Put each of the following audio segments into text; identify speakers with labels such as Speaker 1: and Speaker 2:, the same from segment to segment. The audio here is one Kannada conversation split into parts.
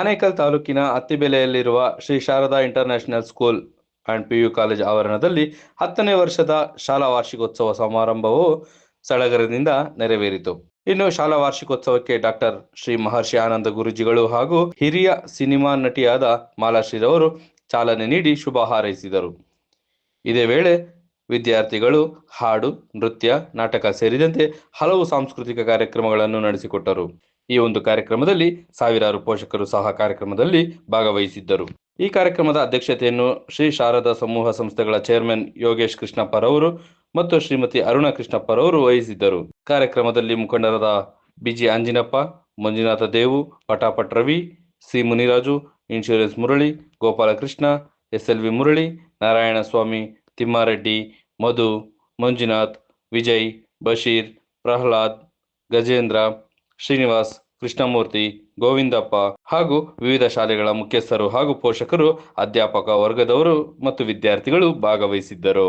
Speaker 1: ಆನೇಕಲ್ ತಾಲೂಕಿನ ಅತ್ತಿಬೆಲೆಯಲ್ಲಿರುವ Shri Sharada international school and PU college ಆವರಣದಲ್ಲಿ ಹತ್ತನೇ ವರ್ಷದ ಶಾಲಾ ವಾರ್ಷಿಕೋತ್ಸವ ಸಮಾರಂಭವು ಸಡಗರದಿಂದ ನೆರವೇರಿತು. ಇನ್ನು ಶಾಲಾ ವಾರ್ಷಿಕೋತ್ಸವಕ್ಕೆ ಡಾಕ್ಟರ್ ಶ್ರೀ ಮಹರ್ಷಿ ಆನಂದ ಗುರುಜಿಗಳು ಹಾಗೂ ಹಿರಿಯ ಸಿನಿಮಾ ನಟಿಯಾದ ಮಾಲಾಶ್ರೀರವರು ಚಾಲನೆ ನೀಡಿ ಶುಭ ಹಾರೈಸಿದರು. ಇದೇ ವೇಳೆ ವಿದ್ಯಾರ್ಥಿಗಳು ಹಾಡು, ನೃತ್ಯ, ನಾಟಕ ಸೇರಿದಂತೆ ಹಲವು ಸಾಂಸ್ಕೃತಿಕ ಕಾರ್ಯಕ್ರಮಗಳನ್ನು ನಡೆಸಿಕೊಟ್ಟರು. ಈ ಒಂದು ಕಾರ್ಯಕ್ರಮದಲ್ಲಿ ಸಾವಿರಾರು ಪೋಷಕರು ಸಹ ಕಾರ್ಯಕ್ರಮದಲ್ಲಿ ಭಾಗವಹಿಸಿದ್ದರು. ಈ ಕಾರ್ಯಕ್ರಮದ ಅಧ್ಯಕ್ಷತೆಯನ್ನು ಶ್ರೀ ಶಾರದಾ ಸಮೂಹ ಸಂಸ್ಥೆಗಳ ಚೇರ್ಮನ್ ಯೋಗೇಶ್ ಕೃಷ್ಣಪ್ಪರವರು ಮತ್ತು ಶ್ರೀಮತಿ ಅರುಣ ಕೃಷ್ಣಪ್ಪರವರು ವಹಿಸಿದ್ದರು. ಕಾರ್ಯಕ್ರಮದಲ್ಲಿ ಮುಖಂಡರಾದ BG Anjinappa Manjunatha Devu, Patapat Ravi, C Muniraju, insurance Murali, Gopalakrishna S L V Murali, Narayanaswamy, Thimmareddy, Madhu, Manjunath, Vijay, Basheer, Prahlad, Gajendra Srinivas Krishnamurthy Govindappa ಹಾಗೂ ವಿವಿಧ ಶಾಲೆಗಳ ಮುಖ್ಯಸ್ಥರು ಹಾಗೂ ಪೋಷಕರು ಅಧ್ಯಾಪಕ ವರ್ಗದವರು ಮತ್ತು ವಿದ್ಯಾರ್ಥಿಗಳು ಭಾಗವಹಿಸಿದ್ದರು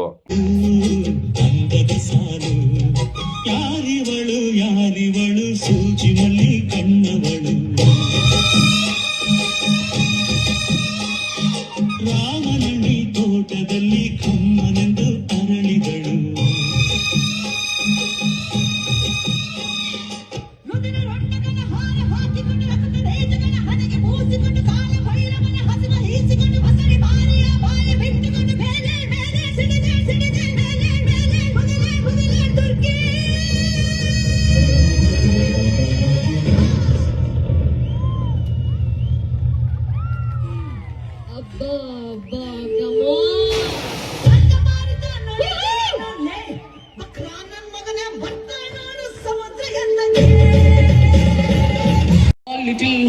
Speaker 2: little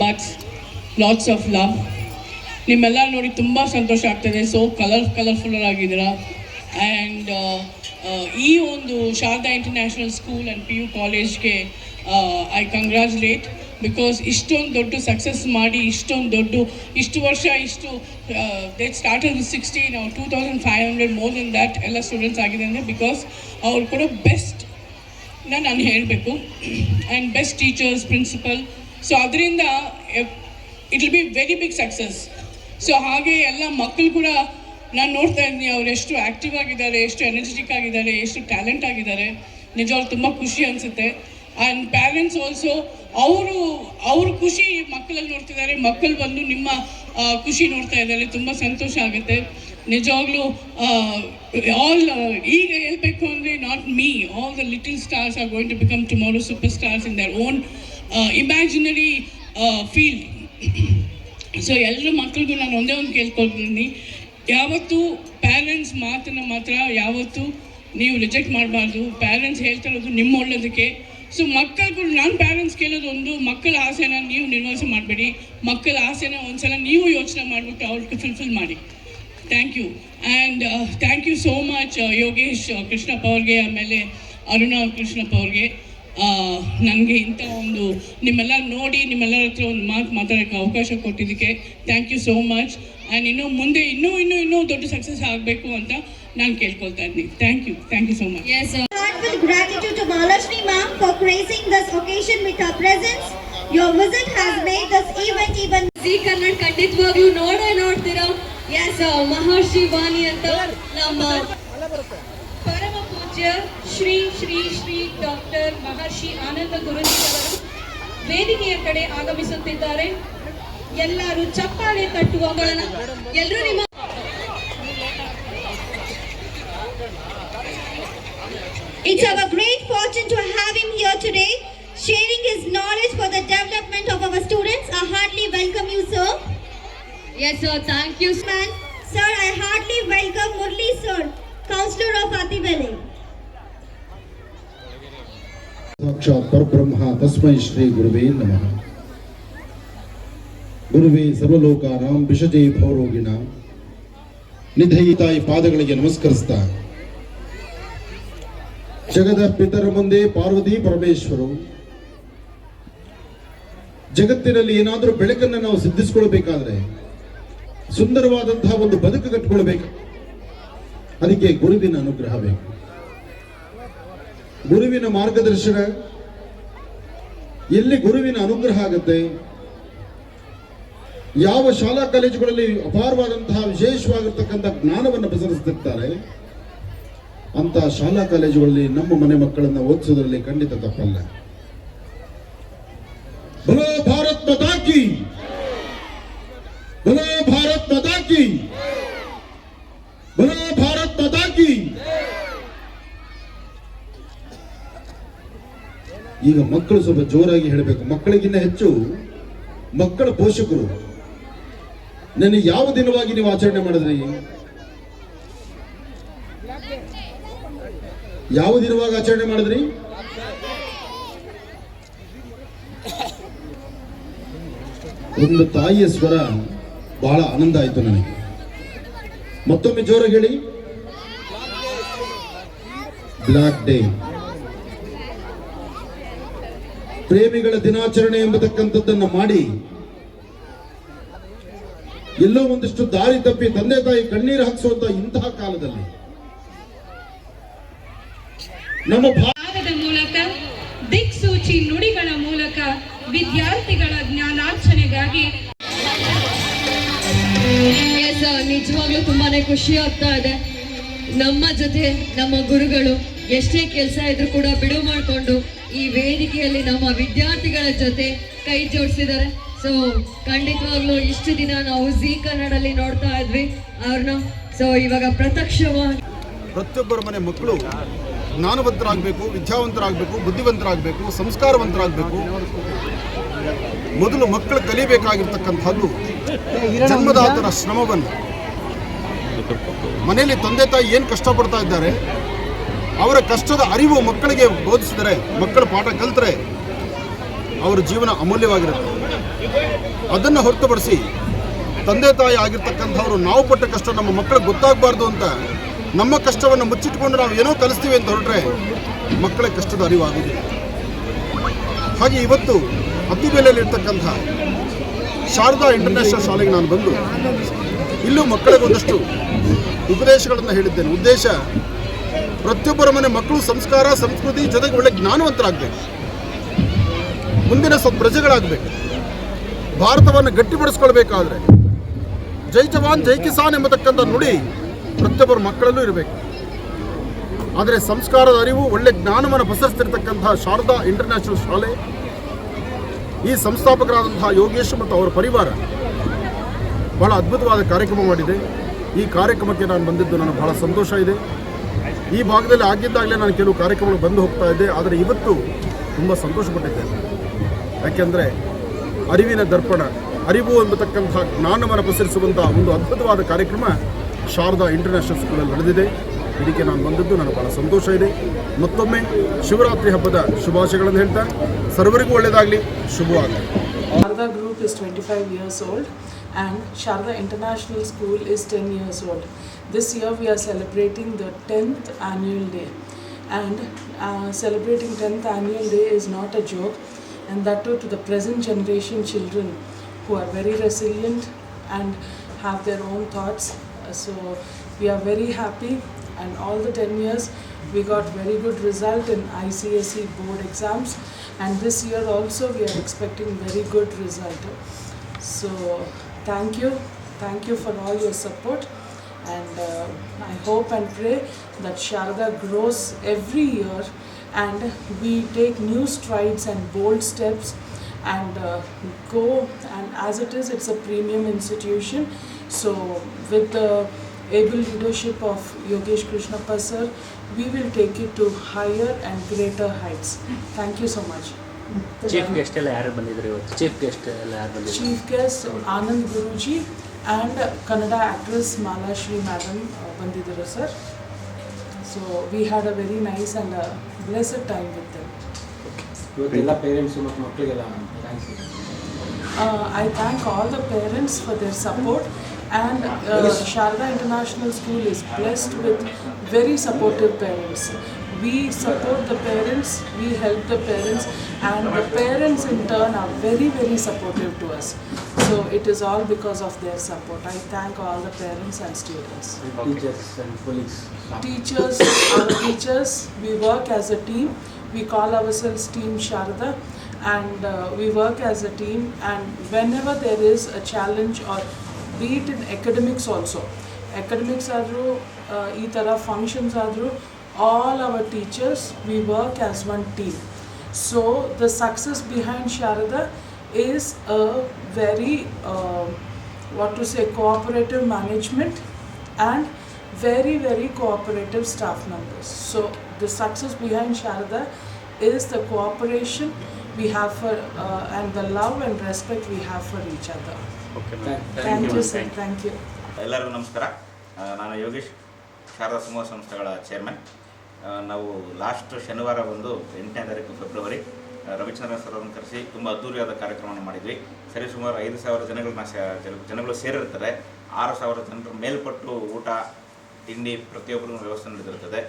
Speaker 2: buds lots of love ನಿಮ್ಮೆಲ್ಲ ನೋಡಿ ತುಂಬ ಸಂತೋಷ ಆಗ್ತದೆ. ಸೊ ಕಲರ್ ಕಲರ್ಫುಲ್ ಆಗಿದ್ದೀರಾ? ಆ್ಯಂಡ್ ಈ ಒಂದು Sharada international school and P U ಕಾಲೇಜ್ಗೆ ಐ ಕಂಗ್ರ್ಯಾಚುಲೇಟ್ ಬಿಕಾಸ್ ಇಷ್ಟೊಂದು ದೊಡ್ಡ ಸಕ್ಸಸ್ ಮಾಡಿ, ಇಷ್ಟೊಂದು ದೊಡ್ಡ, ಇಷ್ಟು ವರ್ಷ ಇಷ್ಟು ದೇ ಸ್ಟಾರ್ಟೆಡ್ ಸಿಕ್ಸ್ಟೀನ್ ನಾವು two thousand five hundred more then that ಎಲ್ಲ ಸ್ಟೂಡೆಂಟ್ಸ್ ಆಗಿದೆ ಅಂದರೆ ಬಿಕಾಸ್ ಅವ್ರು ಕೂಡ ಬೆಸ್ಟ್ ನಾನು ಹೇಳಬೇಕು. And best teachers principal so ಅದರಿಂದ it will be very big success so ಹಾಗೆ ಎಲ್ಲ ಮಕ್ಕಳು ಕೂಡ ನಾನು ನೋಡ್ತಾ ಇದ್ದೀನಿ, ಅವ್ರು ಎಷ್ಟು ಆ್ಯಕ್ಟಿವ್ ಆಗಿದ್ದಾರೆ, ಎಷ್ಟು ಎನರ್ಜೆಟಿಕ್ ಆಗಿದ್ದಾರೆ, ಎಷ್ಟು ಟ್ಯಾಲೆಂಟ್ ಆಗಿದ್ದಾರೆ. ನಿಜವಾಗ್ಲೂ ತುಂಬ ಖುಷಿ ಅನಿಸುತ್ತೆ. ಆ್ಯಂಡ್ ಪ್ಯಾರೆಂಟ್ಸ್ ಆಲ್ಸೋ ಅವರು, ಅವ್ರ ಖುಷಿ ಮಕ್ಕಳಲ್ಲಿ ನೋಡ್ತಿದ್ದಾರೆ. ಮಕ್ಕಳು ಬಂದು ನಿಮ್ಮ ಖುಷಿ ನೋಡ್ತಾ ಇದ್ದಾರೆ. ತುಂಬ ಸಂತೋಷ ಆಗುತ್ತೆ. ನಿಜವಾಗ್ಲೂ ಆಲ್ ಈಗ ಹೇಳ್ಬೇಕು ಅಂದರೆ not me all the little stars are going to become tomorrow super stars in their own imaginary field so ಎಲ್ಲರ ಮಕ್ಕಳಿಗೂ ನಾನು ಒಂದೇ ಒಂದು ಕೇಳ್ಕೊಳ್ತೀನಿ. ಯಾವತ್ತು ಪ್ಯಾರೆಂಟ್ಸ್ ಮಾತನ್ನು ಮಾತ್ರ ಯಾವತ್ತು ನೀವು ರಿಜೆಕ್ಟ್ ಮಾಡಬಾರ್ದು. ಪ್ಯಾರೆಂಟ್ಸ್ ಹೇಳ್ತಾ ಇರೋದು ನಿಮ್ಮ ಒಳ್ಳೇದಕ್ಕೆ. ಸೊ ಮಕ್ಕಳು ನಾನು ಪ್ಯಾರೆಂಟ್ಸ್ ಕೇಳೋದು ಒಂದು ಮಕ್ಕಳ ಆಸೆನ ನೀವು ನಿರ್ವಹಿಸ ಮಾಡಬೇಡಿ. ಮಕ್ಕಳ ಆಸೆನ ಒಂದ್ಸಲ ನೀವು ಯೋಚನೆ ಮಾಡಿಬಿಟ್ಟು ಅವ್ರಿಗೆ ಫುಲ್ಫಿಲ್ ಮಾಡಿ. Thank you and thank you so much Yogesh uh, Krishnappa ಅವ್ರಿಗೆ ಆಮೇಲೆ ಅರುಣ ಕೃಷ್ಣಪ್ಪ ಅವ್ರಿಗೆ. ನನಗೆ ಇಂಥ ಒಂದು ನಿಮ್ಮೆಲ್ಲ ನೋಡಿ ನಿಮ್ಮೆಲ್ಲರ ಹತ್ರ ಒಂದು ಮಾತು ಮಾತಾಡೋಕ್ಕೆ ಅವಕಾಶ ಕೊಟ್ಟಿದ್ದಕ್ಕೆ thank you so much and ಇನ್ನೂ ಮುಂದೆ ಇನ್ನೂ ಇನ್ನೂ ಇನ್ನೂ ದೊಡ್ಡ ಸಕ್ಸಸ್ ಆಗಬೇಕು ಅಂತ ನಾನು ಕೇಳ್ಕೊಳ್ತಾ ಇದ್ದೀನಿ. Thank you thank you
Speaker 3: so much gratitude to Malashmi ma'am for gracing this occasion with her presence. Your visit has made this event even
Speaker 4: Maharshi Vani ಅಂತ ಪೂಜ್ಯ ಶ್ರೀ ಶ್ರೀ ಶ್ರೀ ಡಾಕ್ಟರ್ ಮಹರ್ಷಿ ಆನಂದ ವೇದಿಕೆಯ ಕಡೆ ಆಗಮಿಸುತ್ತಿದ್ದಾರೆ ಎಲ್ಲರೂ ಚಪ್ಪಾಳೆ ತಟ್ಟುವ ಎಲ್ಲರೂ ನಿಮ್ಮ
Speaker 3: today, sharing his knowledge for the development of our students. I heartily welcome you, sir.
Speaker 4: Yes thank you
Speaker 3: Man, sir, I heartily welcome Murli, sir, counselor of Atibele.
Speaker 5: ಸಾಕ್ಷಾತ್ ಪರಬ್ರಹ್ಮ ತಸ್ಮೈ ಶ್ರೀ ಗುರುವೇ ನಮಃ ಗುರುವೇ ಸರ್ವಲೋಕಾನಾಂ ವಿಷಜೈ ಭವರೋಗಿಣ ನಿಧಯಿ ತಾಯಿ ಪಾದಗಳಿಗೆ ನಮಸ್ಕರಿಸ್ತಾ ಜಗದ ಪಿತರ ಮುಂದೆ ಪಾರ್ವತಿ ಪರಮೇಶ್ವರು. ಜಗತ್ತಿನಲ್ಲಿ ಏನಾದರೂ ಬೆಳಕನ್ನು ನಾವು ಸಿದ್ಧಿಸ್ಕೊಳ್ಬೇಕಾದ್ರೆ ಸುಂದರವಾದಂತಹ ಒಂದು ಬದುಕು ಕಟ್ಕೊಳ್ಬೇಕು. ಅದಕ್ಕೆ ಗುರುವಿನ ಅನುಗ್ರಹ ಬೇಕು. ಗುರುವಿನ ಮಾರ್ಗದರ್ಶನ, ಎಲ್ಲಿ ಗುರುವಿನ ಅನುಗ್ರಹ ಆಗುತ್ತೆ, ಯಾವ ಶಾಲಾ ಕಾಲೇಜುಗಳಲ್ಲಿ ಅಪಾರವಾದಂತಹ ವಿಶೇಷವಾಗಿರ್ತಕ್ಕಂಥ ಜ್ಞಾನವನ್ನು ಪ್ರಸರಿಸುತ್ತಿರ್ತಾರೆ ಅಂತ ಶಾಲಾ ಕಾಲೇಜುಗಳಲ್ಲಿ ನಮ್ಮ ಮನೆ ಮಕ್ಕಳನ್ನ ಓದಿಸೋದ್ರಲ್ಲಿ ಖಂಡಿತ ತಪ್ಪಲ್ಲ. ಬಲೋ ಭಾರತ್ ಮತಾಕಿ ಬಲೋ ಭಾರತ್ ಮತಾಕಿ ಬಲೋ ಭಾರತ್ ಮತಾಕಿ ಈಗ ಮಕ್ಕಳು ಸ್ವಲ್ಪ ಜೋರಾಗಿ ಹೇಳಬೇಕು. ಮಕ್ಕಳಿಗಿನ್ನ ಹೆಚ್ಚು ಮಕ್ಕಳ ಪೋಷಕರು. ನನಗೆ ಯಾವ ದಿನವಾಗಿ ನೀವು ಆಚರಣೆ ಮಾಡಿದ್ರಿ? ಯಾವ ದಿನವಾಗಿ ಆಚರಣೆ ಮಾಡಿದ್ರಿ? ಒಂದು ತಾಯಿಯ ಸ್ವರ ಬಹಳ ಆನಂದ ಆಯ್ತು ನನಗೆ. ಮತ್ತೊಮ್ಮೆ ಜೋರಾಗಿ ಹೇಳಿ. ಬ್ಲಾಕ್ ಡೇ ಪ್ರೇಮಿಗಳ ದಿನಾಚರಣೆ ಎಂಬತಕ್ಕಂಥದ್ದನ್ನು ಮಾಡಿ ಎಲ್ಲೋ ಒಂದಿಷ್ಟು ದಾರಿ ತಪ್ಪಿ ತಂದೆ ತಾಯಿ ಕಣ್ಣೀರು ಹಾಕಿಸುವಂತ ಇಂತಹ ಕಾಲದಲ್ಲಿ ನಮ್ಮ ಭಾಗದ
Speaker 4: ಭಾವದ ಮೂಲಕ ದಿಕ್ಸೂಚಿ ನುಡಿಗಳ ಮೂಲಕ ವಿದ್ಯಾರ್ಥಿಗಳ
Speaker 6: ಜ್ಞಾನಾರ್ಚನೆಗಾಗಿ ನಿಜವಾಗ್ಲೂ ತುಂಬಾನೇ ಖುಷಿ ಆಗ್ತಾ ಇದೆ. ನಮ್ಮ ಜೊತೆ ನಮ್ಮ ಗುರುಗಳು ಎಷ್ಟೇ ಕೆಲಸ ಇದ್ರೂ ಕೂಡ ಬಿಡು ಮಾಡಿಕೊಂಡು ಈ ವೇದಿಕೆಯಲ್ಲಿ ನಮ್ಮ ವಿದ್ಯಾರ್ಥಿಗಳ ಜೊತೆ ಕೈ ಜೋಡಿಸಿದ್ದಾರೆ. ಸೊ ಖಂಡಿತವಾಗ್ಲೂ ಇಷ್ಟು ದಿನ ನಾವು ಜಿ ಕನ್ನಡಲ್ಲಿ ನೋಡ್ತಾ ಇದ್ವಿ ಅವ್ರನ್ನ. ಸೊ ಇವಾಗ ಪ್ರತ್ಯಕ್ಷವಾಗಿ
Speaker 7: ಪ್ರತಿಯೊಬ್ಬರ ಮನೆ ಮಕ್ಕಳು ಜ್ಞಾನವಂತರಾಗಬೇಕು, ವಿದ್ಯಾವಂತರಾಗಬೇಕು, ಬುದ್ಧಿವಂತರಾಗಬೇಕು, ಸಂಸ್ಕಾರವಂತರಾಗಬೇಕು. ಮೊದಲು ಮಕ್ಕಳು ಕಲಿಬೇಕಾಗಿರ್ತಕ್ಕಂಥದ್ದು ಜನ್ಮದಾತರ ಶ್ರಮವನ್ನು. ಮನೆಯಲ್ಲಿ ತಂದೆ ತಾಯಿ ಏನು ಕಷ್ಟಪಡ್ತಾ ಇದ್ದಾರೆ? ಅವರ ಕಷ್ಟದ ಅರಿವು ಮಕ್ಕಳಿಗೆ ಬೋಧಿಸಿದರೆ, ಮಕ್ಕಳು ಪಾಠ ಕಲಿತರೆ ಅವರ ಜೀವನ ಅಮೂಲ್ಯವಾಗಿರುತ್ತೆ. ಅದನ್ನು ಹೊರತುಪಡಿಸಿ ತಂದೆ ತಾಯಿ ಆಗಿರ್ತಕ್ಕಂಥವ್ರು ನಾವು ಪಟ್ಟ ಕಷ್ಟ ನಮ್ಮ ಮಕ್ಕಳಿಗೆ ಗೊತ್ತಾಗಬಾರ್ದು ಅಂತ ನಮ್ಮ ಕಷ್ಟವನ್ನು ಮುಚ್ಚಿಟ್ಕೊಂಡು ನಾವು ಏನೋ ಕಲಿಸ್ತೀವಿ ಅಂತ ಹೊರಟ್ರೆ ಮಕ್ಕಳ ಕಷ್ಟದ ಅರಿವಾಗುವುದಿಲ್ಲ. ಹಾಗೆ ಇವತ್ತು ಅತಿ ಬೆಲೆಯಲ್ಲಿರ್ತಕ್ಕಂಥ ಶಾರದಾ ಇಂಟರ್ನ್ಯಾಷನಲ್ ಶಾಲೆಗೆ ನಾನು ಬಂದು ಇಲ್ಲೂ ಮಕ್ಕಳಿಗೊಂದಷ್ಟು ಉಪದೇಶಗಳನ್ನು ಹೇಳಿದ್ದೇನೆ. ಉದ್ದೇಶ, ಪ್ರತಿಯೊಬ್ಬರ ಮನೆ ಮಕ್ಕಳು ಸಂಸ್ಕಾರ, ಸಂಸ್ಕೃತಿ, ಜೊತೆಗೆ ಒಳ್ಳೆ ಜ್ಞಾನವಂತರಾಗಬೇಕು. ಮುಂದಿನ ಸ್ವಲ್ಪ ಪ್ರಜೆಗಳಾಗಬೇಕು. ಭಾರತವನ್ನು ಗಟ್ಟಿಪಡಿಸ್ಕೊಳ್ಬೇಕಾದ್ರೆ ಜೈ ಜವಾನ್, ಜೈ ಕಿಸಾನ್ ಎಂಬತಕ್ಕಂಥ ನುಡಿ ಪ್ರತಿಯೊಬ್ಬರ ಮಕ್ಕಳಲ್ಲೂ ಇರಬೇಕು. ಆದರೆ ಸಂಸ್ಕಾರದ ಅರಿವು, ಒಳ್ಳೆ ಜ್ಞಾನವನ್ನು ಪಸರಿಸ್ತಿರ್ತಕ್ಕಂತಹ ಶಾರದಾ ಇಂಟರ್ನ್ಯಾಷನಲ್ ಶಾಲೆ, ಈ ಸಂಸ್ಥಾಪಕರಾದಂತಹ ಯೋಗೇಶ್ ಮತ್ತು ಅವರ ಪರಿವಾರ ಬಹಳ ಅದ್ಭುತವಾದ ಕಾರ್ಯಕ್ರಮ ಮಾಡಿದೆ. ಈ ಕಾರ್ಯಕ್ರಮಕ್ಕೆ ನಾನು ಬಂದಿದ್ದು ನನಗೆ ಬಹಳ ಸಂತೋಷ ಇದೆ. ಈ ಭಾಗದಲ್ಲಿ ಆಗಿದ್ದಾಗಲೇ ನಾನು ಕೆಲವು ಕಾರ್ಯಕ್ರಮಗಳು ಬಂದು ಹೋಗ್ತಾ ಇದ್ದೆ. ಆದರೆ ಇವತ್ತು ತುಂಬ ಸಂತೋಷಪಟ್ಟಿದ್ದೇನೆ ಯಾಕೆಂದರೆ ಅರಿವಿನ ದರ್ಪಣ, ಅರಿವು ಎಂಬತಕ್ಕಂಥ ಜ್ಞಾನವನ್ನು ಪಸರಿಸುವಂಥ ಒಂದು ಅದ್ಭುತವಾದ ಕಾರ್ಯಕ್ರಮ ಶಾರದಾ ಇಂಟರ್ನ್ಯಾಷನಲ್ ಸ್ಕೂಲಲ್ಲಿ ನಡೆದಿದೆ ಇದಕ್ಕೆ ನಾನು ಬಂದದ್ದು ನನಗೆ ಭಾಳ ಸಂತೋಷ ಇದೆ ಮತ್ತೊಮ್ಮೆ ಶಿವರಾತ್ರಿ ಹಬ್ಬದ ಶುಭಾಶಯಗಳನ್ನು ಹೇಳ್ತಾ ಸರ್ವರಿಗೂ ಒಳ್ಳೆಯದಾಗಲಿ ಶುಭವಾಗಲಿ
Speaker 8: Sharda Group is 25 years old and Sharda International School is 10 years old. This year we are celebrating the 10th annual day and uh, celebrating 10th annual day is not a joke and that too to the present generation children who are very resilient and have their own. So we are very happy and all the 10 years we got very good result in ICSE board exams. And this year also we are expecting very good result. So thank you, thank you for all your support. And uh, I hope and pray that Sharda grows every year and we take new strides and bold steps and uh, go. And as it is it's a premium institution so with the able leadership of Yogesh Krishnappa sir we will take it to higher and greater heights thank you so much
Speaker 9: chief guest ಎಲ್ಲ ಯಾರು ಬಂದಿದ್ರು ಇವತ್ತು ಚೀಫ್ ಗೆಸ್ಟ್ ಎಲ್ಲ ಯಾರು ಬಂದಿದ್ರು
Speaker 8: chief guest Anand Guruji and Kannada actress Malashree Shri madam uh, ಬಂದಿದ್ದರು sir so we had a very nice and a blessed time with them
Speaker 9: ಇವತ್ತೆಲ್ಲ ಪೇರೆಂಟ್ಸು ಮತ್ತು ಮಕ್ಕಳಿಗೆಲ್ಲ
Speaker 8: Uh, I thank all the parents for their support and uh, Sharda International School is blessed with very supportive parents. We support the parents, we help the parents and the parents in turn are very very supportive to us. So it is all because of their support. I thank all the parents and students.
Speaker 9: Teachers and police.
Speaker 8: Teachers, our teachers, we work as a team. We call ourselves Team Sharda and uh, we work as a team and whenever there is a challenge or be it in academics also, academics ಆದರೂ ಈ ಥರ ಫಂಕ್ಷನ್ಸ್ ಆದರೂ all our teachers we work as one team so the success behind Sharada is a very uh, what to say cooperative management and very very cooperative staff members so the success behind sharada is the cooperation we have for uh, and the love and respect we have for each other Okay sir. Thank you.
Speaker 10: ಎಲ್ಲರಿಗೂ ನಮಸ್ಕಾರ. ನಾನು ಯೋಗೇಶ್ ಶಾರದಾ ಸಮೂಹ ಸಂಸ್ಥೆಗಳ ಚೇರ್ಮನ್ ನಾವು ಲಾಸ್ಟ್ ಶನಿವಾರ ಒಂದು ಎಂಟನೇ ತಾರೀಕು ಫೆಬ್ರವರಿ ರವಿಚಂದ್ರ ರವಿಚಂದ್ರನ್ ಸರ್ ಅವರನ್ನು ಕರೆಸಿ ತುಂಬ ಅದ್ದೂರಿಯಾದ ಕಾರ್ಯಕ್ರಮವನ್ನು ಮಾಡಿದ್ವಿ. ಸರಿ ಸುಮಾರು ಐದು ಸಾವಿರ ಜನಗಳನ್ನ ಜನಗಳು ಸೇರಿರ್ತಾರೆ ಆರು ಸಾವಿರ ಜನರು ಮೇಲ್ಪಟ್ಟು ಊಟ ತಿಂಡಿ ಪ್ರತಿಯೊಬ್ಬರಿಗೂ ವ್ಯವಸ್ಥೆ ನಡೆದಿರ್ತದೆ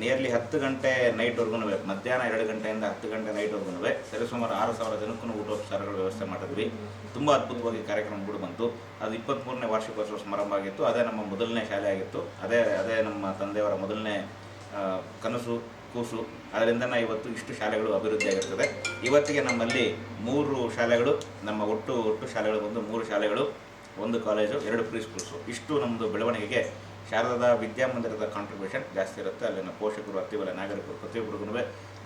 Speaker 10: ನಿಯರ್ಲಿ ಹತ್ತು ಗಂಟೆ ನೈಟ್ವರೆಗೂ ಮಧ್ಯಾಹ್ನ ಎರಡು ಗಂಟೆಯಿಂದ ಹತ್ತು ಗಂಟೆ ನೈಟ್ವರೆಗೂ ಸರಿಸುಮಾರು ಆರು ಸಾವಿರ ಜನಕ್ಕೂ ಊಟೋಪಚಾರಗಳ ವ್ಯವಸ್ಥೆ ಮಾಡಿದ್ವಿ. ತುಂಬ ಅದ್ಭುತವಾಗಿ ಕಾರ್ಯಕ್ರಮ ಕೂಡ ಬಂತು. ಅದು ಇಪ್ಪತ್ತ್ಮೂರನೇ ವಾರ್ಷಿಕೋತ್ಸವ ಸಮಾರಂಭ ಆಗಿತ್ತು. ಅದೇ ನಮ್ಮ ಮೊದಲನೇ ಶಾಲೆ ಆಗಿತ್ತು. ಅದೇ ಅದೇ ನಮ್ಮ ತಂದೆಯವರ ಮೊದಲನೇ ಕನಸು, ಕೂಸು. ಅದರಿಂದ ಇವತ್ತು ಇಷ್ಟು ಶಾಲೆಗಳು ಅಭಿವೃದ್ಧಿ ಆಗಿರ್ತದೆ. ಇವತ್ತಿಗೆ ನಮ್ಮಲ್ಲಿ ಮೂರು ಶಾಲೆಗಳು, ನಮ್ಮ ಒಟ್ಟು ಒಟ್ಟು ಶಾಲೆಗಳು ಬಂದು ಮೂರು ಶಾಲೆಗಳು, ಒಂದು ಕಾಲೇಜು, ಎರಡು ಪ್ರೀ ಸ್ಕೂಲ್ಸು ಇಷ್ಟು ನಮ್ಮದು ಬೆಳವಣಿಗೆಗೆ ಶಾರದಾ ವಿದ್ಯಾಮಂದಿರದ ಕಾಂಟ್ರಿಬ್ಯೂಷನ್ ಜಾಸ್ತಿ ಇರುತ್ತೆ. ಅಲ್ಲಿನ ಪೋಷಕರು ಅತ್ತಿವಲ್ಲ ನಾಗರಿಕರು ಪ್ರತಿಯೊಬ್ಬರಿಗೂ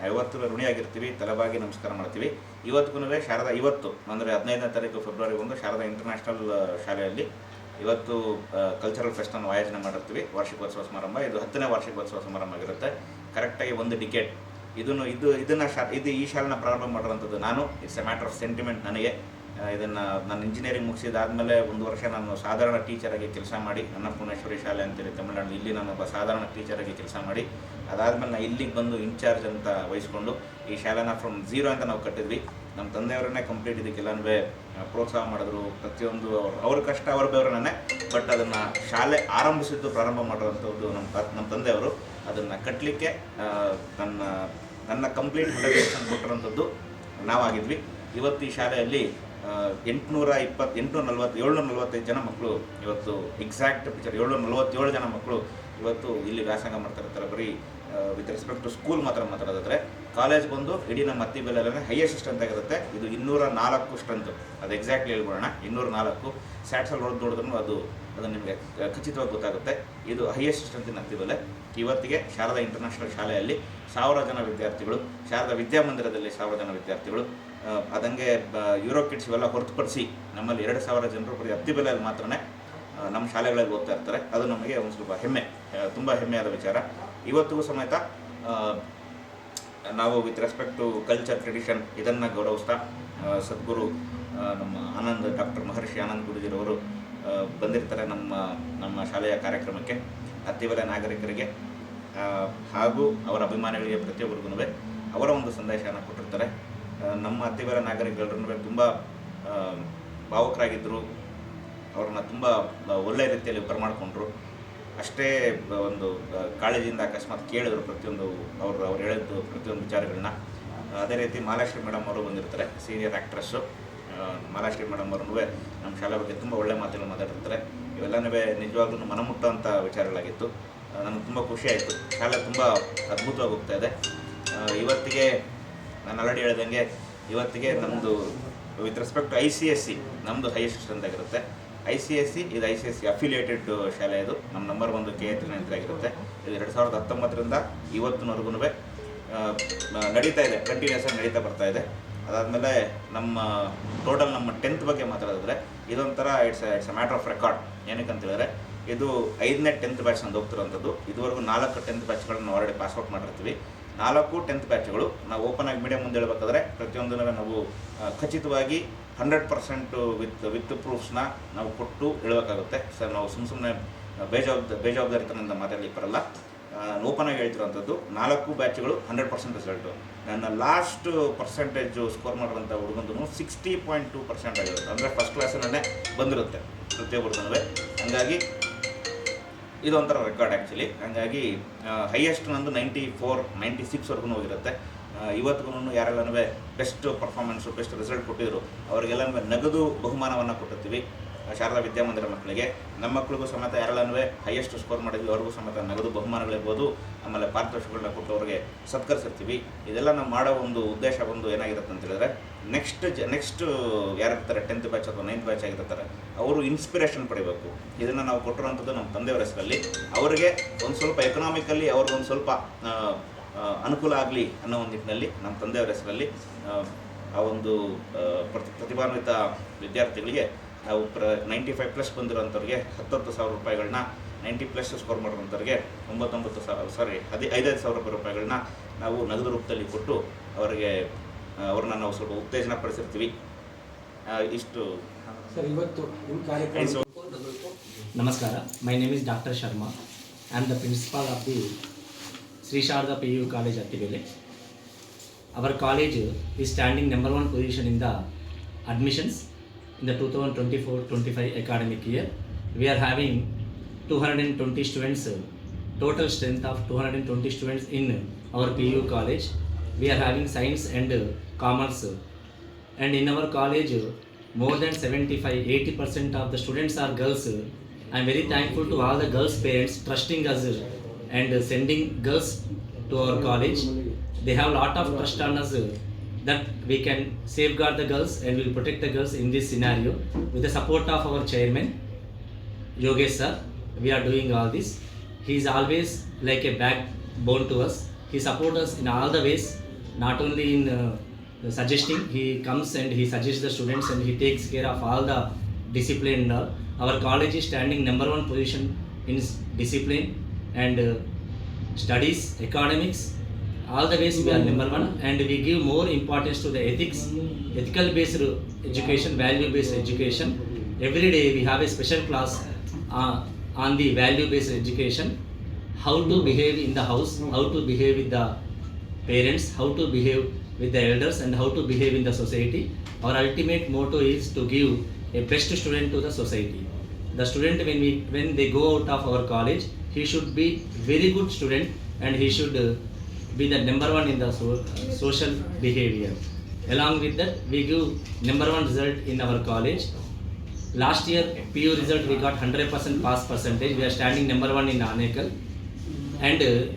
Speaker 10: ಐವತ್ತು ಋಣಿಯಾಗಿರ್ತೀವಿ, ತಲೆಬಾಗಿ ನಮಸ್ಕಾರ ಮಾಡ್ತೀವಿ. ಇವತ್ತಿಗೂ ಶಾರದಾ, ಇವತ್ತು ಅಂದರೆ ಹದಿನೈದನೇ ತಾರೀಕು ಫೆಬ್ರವರಿ ಒಂದು ಶಾರದಾ ಇಂಟರ್ನ್ಯಾಷನಲ್ ಶಾಲೆಯಲ್ಲಿ ಇವತ್ತು ಕಲ್ಚರಲ್ ಫೆಸ್ಟನ್ನು ಆಯೋಜನೆ ಮಾಡಿರ್ತೀವಿ. ವಾರ್ಷಿಕೋತ್ಸವ ಸಮಾರಂಭ. ಇದು ಹತ್ತನೇ ವಾರ್ಷಿಕೋತ್ಸವ ಸಮಾರಂಭ ಆಗಿರುತ್ತೆ. ಕರೆಕ್ಟಾಗಿ ಒಂದು ಡಿಕೆಟ್ ಇದನ್ನು, ಇದು, ಇದನ್ನು ಶಾ, ಇದು ಈ ಶಾಲೆನ ಪ್ರಾರಂಭ ಮಾಡಿರೋಂಥದ್ದು ನಾನು. It's a matter of sentiment ನನಗೆ. ಇದನ್ನು ನಾನು ಇಂಜಿನಿಯರಿಂಗ್ ಮುಗಿಸಿದಾದಮೇಲೆ ಒಂದು ವರ್ಷ ನಾನು ಸಾಧಾರಣ ಟೀಚರಾಗಿ ಕೆಲಸ ಮಾಡಿ, ಅನ್ನಪೂರ್ಣೇಶ್ವರಿ ಶಾಲೆ ಅಂತೇಳಿ ತಮಿಳುನಾಡು, ಇಲ್ಲಿ ನಾನು ಒಬ್ಬ ಸಾಧಾರಣ ಟೀಚರಾಗಿ ಕೆಲಸ ಮಾಡಿ, ಅದಾದಮೇಲೆ ನಾನು ಇಲ್ಲಿಗೆ ಬಂದು ಇನ್ಚಾರ್ಜ್ ಅಂತ ವಹಿಸ್ಕೊಂಡು ಈ ಶಾಲೆನ ಫ್ರಮ್ ಝೀರೋ ಅಂತ ನಾವು ಕಟ್ಟಿದ್ವಿ. ನಮ್ಮ ತಂದೆಯವರನ್ನೇ ಕಂಪ್ಲೀಟ್ ಇದಕ್ಕೆಲ್ಲನೂ ಪ್ರೋತ್ಸಾಹ ಮಾಡಿದ್ರು, ಪ್ರತಿಯೊಂದು ಅವ್ರ ಕಷ್ಟ, ಅವ್ರ ಬೆವರನ್ನೇ ಬಟ್ ಅದನ್ನು ಶಾಲೆ ಆರಂಭಿಸಿದ್ದು ಪ್ರಾರಂಭ ಮಾಡುವಂಥದ್ದು ನಮ್ಮ ನಮ್ಮ ತಂದೆಯವರು. ಅದನ್ನು ಕಟ್ಟಲಿಕ್ಕೆ ನನ್ನ ನನ್ನ ಕಂಪ್ಲೀಟ್ ಕೊಟ್ಟಿರೋಂಥದ್ದು ನಾವಾಗಿದ್ವಿ ಇವತ್ತು ಈ ಶಾಲೆಯಲ್ಲಿ ಎಂಟುನೂರ ಇಪ್ಪತ್ತು, ಎಂಟುನೂರ ನಲ್ವತ್ತು, ಏಳ್ನೂರ ನಲ್ವತ್ತೈದು ಜನ ಮಕ್ಕಳು ಇವತ್ತು ಎಕ್ಸಾಕ್ಟ್ ಪಿಕ್ಚರ್ ಏಳ್ನೂರ ನಲ್ವತ್ತೇಳು ಜನ ಮಕ್ಕಳು ಇವತ್ತು ಇಲ್ಲಿ ವ್ಯಾಸಂಗ ಮಾಡ್ತಾ ಇರ್ತಾರೆ ಬರೀ ವಿತ್ ರೆಸ್ಪೆಕ್ಟ್ ಟು ಸ್ಕೂಲ್ ಮಾತ್ರ ಮಾತಾಡೋದಾದ್ರೆ ಕಾಲೇಜ್ ಬಂದು ಇಡೀ ನಮ್ಮ ಅತ್ತಿ ಬೆಲೆಲ್ಲೇ ಹೈಯೆಸ್ಟ್ ಸ್ಟ್ರೆಂತ್ ಆಗಿರುತ್ತೆ. ಇದು ಇನ್ನೂರ ನಾಲ್ಕು ಸ್ಟ್ರೆಂತ್ ಅದು ಎಕ್ಸಾಕ್ಟ್ಲಿ ಹೇಳ್ಬೋಣ ಇನ್ನೂರ ನಾಲ್ಕು. ಸ್ಯಾಟ್ಸಲ್ಲಿ ನೋಡಿದ್ ನೋಡಿದ್ರು ಅದು ಅದು ನಿಮಗೆ ಖಚಿತವಾಗಿ ಗೊತ್ತಾಗುತ್ತೆ. ಇದು ಹೈಯೆಸ್ಟ್ ಸ್ಟ್ರೆಂತಿನ ಅತ್ತಿ ಬೆಲೆ ಇವತ್ತಿಗೆ ಶಾರದಾ ಇಂಟರ್ನ್ಯಾಷನಲ್ ಶಾಲೆಯಲ್ಲಿ ಸಾವಿರ ಜನ ವಿದ್ಯಾರ್ಥಿಗಳು, ಶಾರದಾ ವಿದ್ಯಾಮಂದಿರದಲ್ಲಿ ಸಾವಿರ ಜನ ವಿದ್ಯಾರ್ಥಿಗಳು ಅದಂಗೆ ಯೂರೋ ಕಿಡ್ಸ್ ಇವೆಲ್ಲ ಹೊರತುಪಡಿಸಿ ನಮ್ಮಲ್ಲಿ ಎರಡು ಸಾವಿರ ಜನರು ಬರೀ ಹತ್ತಿ ಬೆಲೆಯಲ್ಲಿ ಮಾತ್ರ ನಮ್ಮ ಶಾಲೆಗಳಲ್ಲಿ ಓದ್ತಾ ಇರ್ತಾರೆ. ಅದು ನಮಗೆ ಒಂದು ಸ್ವಲ್ಪ ಹೆಮ್ಮೆ ತುಂಬ ಹೆಮ್ಮೆಯಾದ ವಿಚಾರ. ಇವತ್ತಿಗೂ ಸಮೇತ ನಾವು with respect to culture tradition ಇದನ್ನು ಗೌರವಿಸ್ತಾ ಸದ್ಗುರು ನಮ್ಮ ಆನಂದ್, ಡಾಕ್ಟರ್ ಮಹರ್ಷಿ ಆನಂದ್ ಗುರುಜಿರವರು ಬಂದಿರ್ತಾರೆ ನಮ್ಮ ನಮ್ಮ ಶಾಲೆಯ ಕಾರ್ಯಕ್ರಮಕ್ಕೆ. ಅತ್ತಿಬೆಲೆ ನಾಗರಿಕರಿಗೆ ಹಾಗೂ ಅವರ ಅಭಿಮಾನಿಗಳಿಗೆ ಪ್ರತಿಯೊಬ್ಬರಿಗೂ ಅವರ ಒಂದು ಸಂದೇಶವನ್ನು ಕೊಟ್ಟಿರ್ತಾರೆ. ನಮ್ಮ ಅತ್ತಿವರ ನಾಗರಿಕರನ್ನು ತುಂಬ ಭಾವಕರಾಗಿದ್ದರು ಅವ್ರನ್ನ ತುಂಬ ಒಳ್ಳೆಯ ರೀತಿಯಲ್ಲಿ ಬರಮಾಡಿಕೊಂಡ್ರು ಅಷ್ಟೇ ಬ- ಒಂದು ಕಾಳಜಿಯಿಂದ ಅಕಸ್ಮಾತ್ ಕೇಳಿದ್ರು ಪ್ರತಿಯೊಂದು ಅವರು, ಅವ್ರು ಹೇಳಿದ್ದು ಪ್ರತಿಯೊಂದು ವಿಚಾರಗಳನ್ನ. ಅದೇ ರೀತಿ ಮಾಲಾಶ್ರೀ ಮೇಡಮ್ ಅವರು ಬಂದಿರ್ತಾರೆ, ಸೀನಿಯರ್ ಆ್ಯಕ್ಟ್ರೆಸ್ಸು ಮಾಲಾಶ್ರೀ ಮೇಡಮ್ ಅವ್ರನ್ನೂ ನಮ್ಮ ಶಾಲೆ ಬಗ್ಗೆ ತುಂಬ ಒಳ್ಳೆ ಮಾತುಗಳು ಮಾತಾಡಿರ್ತಾರೆ ಇವೆಲ್ಲನೂ ನಿಜವಾಗ್ಲೂ ಮನಮುಟ್ಟುವಂಥ ವಿಚಾರಗಳಾಗಿತ್ತು. ನನಗೆ ತುಂಬ ಖುಷಿ ಆಯಿತು. ಶಾಲೆ ತುಂಬ ಅದ್ಭುತವಾಗಿ ಹೋಗ್ತಾ ಇದೆ. ಇವತ್ತಿಗೆ ನಾನು ಆಲ್ರೆಡಿ ಹೇಳ್ದಂಗೆ ಇವತ್ತಿಗೆ ನಮ್ಮದು with respect I C S C ನಮ್ಮದು ಹೈಯೆಸ್ಟ್ ಸ್ಟ್ರೆಂತ್ ಆಗಿರುತ್ತೆ ಐ ಸಿ ಎಸ್ ಸಿ ಇದು I C S C affiliated ಶಾಲೆ ಇದು. ನಮ್ಮ ನಂಬರ್ ಒಂದು ಕೆ ಎಚ್ ಆಗಿರುತ್ತೆ ಇದು ಎರಡು ಸಾವಿರದ ಹತ್ತೊಂಬತ್ತರಿಂದ ಇವತ್ತಿನವರೆಗೂ ನಡೀತಾ ಇದೆ ಕಂಟಿನ್ಯೂಸ್ ಆಗಿ ನಡೀತಾ ಬರ್ತಾ ಇದೆ. ಅದಾದಮೇಲೆ ನಮ್ಮ ಟೋಟಲ್ ನಮ್ಮ ಟೆಂತ್ ಬಗ್ಗೆ ಮಾತಾಡಿದ್ರೆ ಇದೊಂಥರ it's it's a matter of record ಏನಕ್ಕೆ ಅಂತ ಹೇಳಿದ್ರೆ, ಇದು ಐದನೇ ಟೆಂತ್ ಬ್ಯಾಚ್ ನಂದು ಹೋಗ್ತಿರೋಂಥದ್ದು ಇದುವರೆಗೂ ನಾಲ್ಕು ಟೆಂತ್ ಬ್ಯಾಚ್ಗಳನ್ನು ಆಲ್ರೆಡಿ ಪಾಸ್ಔಟ್ ಮಾಡಿರ್ತೀವಿ. ನಾಲ್ಕು ಟೆಂತ್ ಬ್ಯಾಚ್ಗಳು. ನಾವು ಓಪನ್ ಆಗಿ ಮೀಡಿಯಂ ಮುಂದೆ ಹೇಳಬೇಕಾದ್ರೆ ಪ್ರತಿಯೊಂದನ್ನು ನಾವು ಖಚಿತವಾಗಿ ಹಂಡ್ರೆಡ್ ಪರ್ಸೆಂಟ್ ವಿತ್ ವಿತ್ ಪ್ರೂಫ್ಸ್ನ ನಾವು ಕೊಟ್ಟು ಹೇಳಬೇಕಾಗುತ್ತೆ. ಸರ್ ನಾವು ಸುಮ್ಮ ಸುಮ್ಮನೆ ಬೇಜವಾಬ್ದ, ಬೇಜವಾಬ್ದಾರಿತನದಿಂದ ಮಾತಾಡಲಿಕ್ಕೆ ಬರಲ್ಲ. ಓಪನ್ ಆಗಿ ಹೇಳ್ತಿರೋಂಥದ್ದು ನಾಲ್ಕು ಬ್ಯಾಚ್ಗಳು ಹಂಡ್ರೆಡ್ ಪರ್ಸೆಂಟ್ ರಿಸಲ್ಟು ನನ್ನ ಲಾಸ್ಟ್ ಪರ್ಸೆಂಟೇಜು ಸ್ಕೋರ್ ಮಾಡಿರೋಂಥ ಹುಡುಗಂದು ಸಿಕ್ಸ್ಟಿ ಪಾಯಿಂಟ್ ಟು ಪರ್ಸೆಂಟ್ ಆಗಿರುತ್ತೆ. ಅಂದರೆ ಫಸ್ಟ್ ಕ್ಲಾಸಿನಲ್ಲೇ ಬಂದಿರುತ್ತೆ ಪ್ರತಿಯೊಬ್ಬರದೂ ಹಂಗಾಗಿ ಇದೊಂಥರ ರೆಕಾರ್ಡ್ ಆ್ಯಕ್ಚುಲಿ ಹಾಗಾಗಿ ಹೈಯೆಸ್ಟ್ ನಂದು ನೈಂಟಿ ಫೋರ್ ನೈಂಟಿ ಸಿಕ್ಸ್ವರೆಗೂ ಹೋಗಿರುತ್ತೆ ಇವತ್ತಿಗೂ ಯಾರೆಲ್ಲನೂ ಬೆಸ್ಟ್ ಪರ್ಫಾರ್ಮೆನ್ಸು ಬೆಸ್ಟ್ ರಿಸಲ್ಟ್ ಕೊಟ್ಟಿದ್ರು. ಅವರಿಗೆಲ್ಲನೂ ನಗದು ಬಹುಮಾನವನ್ನು ಕೊಟ್ಟಿರ್ತೀವಿ. ಶಾರದಾ ವಿದ್ಯಾಮಂದಿರ ಮಕ್ಕಳಿಗೆ. ನಮ್ಮ ಮಕ್ಕಳಿಗೂ ಸಮೇತ ಯಾರಲ್ಲೂ ಹೈಯೆಸ್ಟ್ ಸ್ಕೋರ್ ಮಾಡಿದ್ವಿ. ಅವ್ರಿಗೂ ಸಮೇತ ನಗದು ಬಹುಮಾನಗಳಿರ್ಬೋದು ಆಮೇಲೆ ಪಾರಿತೋಷಗಳನ್ನ ಕೊಟ್ಟು ಅವ್ರಿಗೆ ಸತ್ಕರಿಸಿರ್ತೀವಿ. ಇದೆಲ್ಲ ನಾವು ಮಾಡೋ ಒಂದು ಉದ್ದೇಶ ಒಂದು ಏನಾಗಿರುತ್ತೆ ಅಂತ ಹೇಳಿದ್ರೆ ನೆಕ್ಸ್ಟ್ ಜ ನೆಕ್ಸ್ಟ್ ಯಾರಿರ್ತಾರೆ? ಟೆಂತ್ ಬ್ಯಾಚ್ ಅಥವಾ ನೈನ್ತ್ ಬ್ಯಾಚ್ ಆಗಿರ್ತಾರೆ. ಅವರು ಇನ್ಸ್ಪಿರೇಷನ್ ಪಡಿಬೇಕು. ಇದನ್ನು ನಾವು ಕೊಟ್ಟಿರುವಂಥದ್ದು ನಮ್ಮ ತಂದೆಯವರ ಹೆಸರಲ್ಲಿ. ಅವರಿಗೆ ಒಂದು ಸ್ವಲ್ಪ ಎಕನಾಮಿಕಲ್ಲಿ ಅವ್ರಿಗೊಂದು ಸ್ವಲ್ಪ ಅನುಕೂಲ ಆಗಲಿ ಅನ್ನೋ ಒಂದು ನಿಟ್ಟಿನಲ್ಲಿ ನಮ್ಮ ತಂದೆಯವರ ಹೆಸರಲ್ಲಿ ಆ, ಒಂದು ಪ್ರತಿಭಾನ್ವಿತ ವಿದ್ಯಾರ್ಥಿಗಳಿಗೆ ನಾವು ಪ್ರ ನೈಂಟಿ ಫೈವ್ ಪ್ಲಸ್ ಬಂದಿರೋಂಥವ್ರಿಗೆ ಹತ್ತತ್ತು ಸಾವಿರ ರೂಪಾಯಿಗಳನ್ನ ನೈಂಟಿ ಪ್ಲಸ್ ಸ್ಕೋರ್ ಮಾಡಿರೋಂಥವ್ರಿಗೆ ಒಂಬತ್ತೊಂಬತ್ತು ಸಾವಿರ ಸಾರಿ ಹದಿ ಐದೈದು ಸಾವಿರ ರೂಪಾಯಿ ರೂಪಾಯಿಗಳನ್ನ ನಾವು ನಗದು ರೂಪದಲ್ಲಿ ಕೊಟ್ಟು ಅವರಿಗೆ ಅವ್ರನ್ನ ನಾವು ಸ್ವಲ್ಪ ಉತ್ತೇಜನ ಪಡಿಸಿರ್ತೀವಿ. ಇಷ್ಟು.
Speaker 9: ನಮಸ್ಕಾರ. My name is doctor Sharma. I am the principal of the Shri Sharada P U college Attibele our college ಈ standing number one position admissions the admissions. In the 2024-25 academic year. We are having 220 students, total strength of 220 students in our PU college. We are having science and commerce. And in our college, more than 75-80% of the students are girls. I am very thankful to all the girls' parents trusting us and sending girls to our college. They have a lot of trust on us that we can safeguard the girls and we will protect the girls in this scenario with the support of our chairman Yogesh sir. We are doing all this. He is always like a backbone to us. He supports us in all the ways, not only in uh, suggesting. He comes and he suggests the students and he takes care of all the discipline. Our college is standing number one position in discipline and uh, studies, academics, all the ways we are number one and we give more importance to the ethics ethical based education value based education. Every day we have a special class uh, on the value based education. How to behave in the house how to behave with the parents how to behave with the elders and how to behave in the society. Our ultimate motto is to give a best student to the society. The student when we when they go out of our college he should be very good student and he should be the number one in the so- social behavior. Along with that we give number one result in our college. Last year pu result we got 100% pass percentage. We are standing number one in anekal. And uh,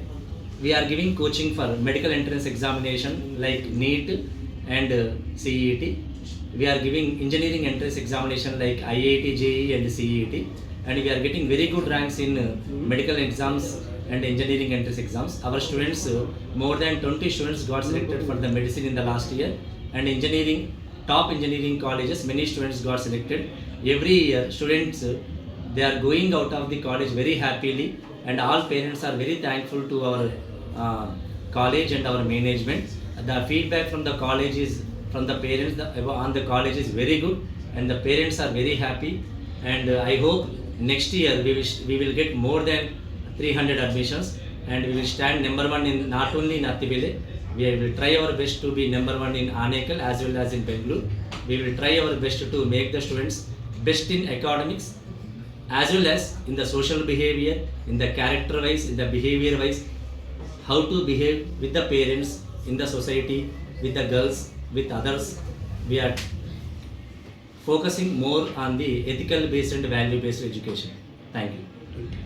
Speaker 9: we are giving coaching for medical entrance examination like NEET and uh, CET. We are giving engineering entrance examination like IIT, JEE and CET and we are getting very good ranks in uh, medical exams and engineering entrance exams. Our students, uh, more than 20 students got selected for the medicine in the last year. And engineering, top engineering colleges, many students got selected. Every year students uh, they are going out of the college very happily. And all parents are very thankful to our uh, college and our management. The feedback from the college is from the parents the, on the college is very good. And the parents are very happy. And uh, i hope next year we will, we will get more than 300 admissions and we will stand number one in not only in Attibele, we will try our best to be number one in Anekal as well as in Bengaluru. We will try our best to make the students best in academics as well as in the social behavior, in the character wise, in the behavior wise, how to behave with the parents, in the society, with the girls, with others. We are focusing more on the ethical based and value based education. Thank you.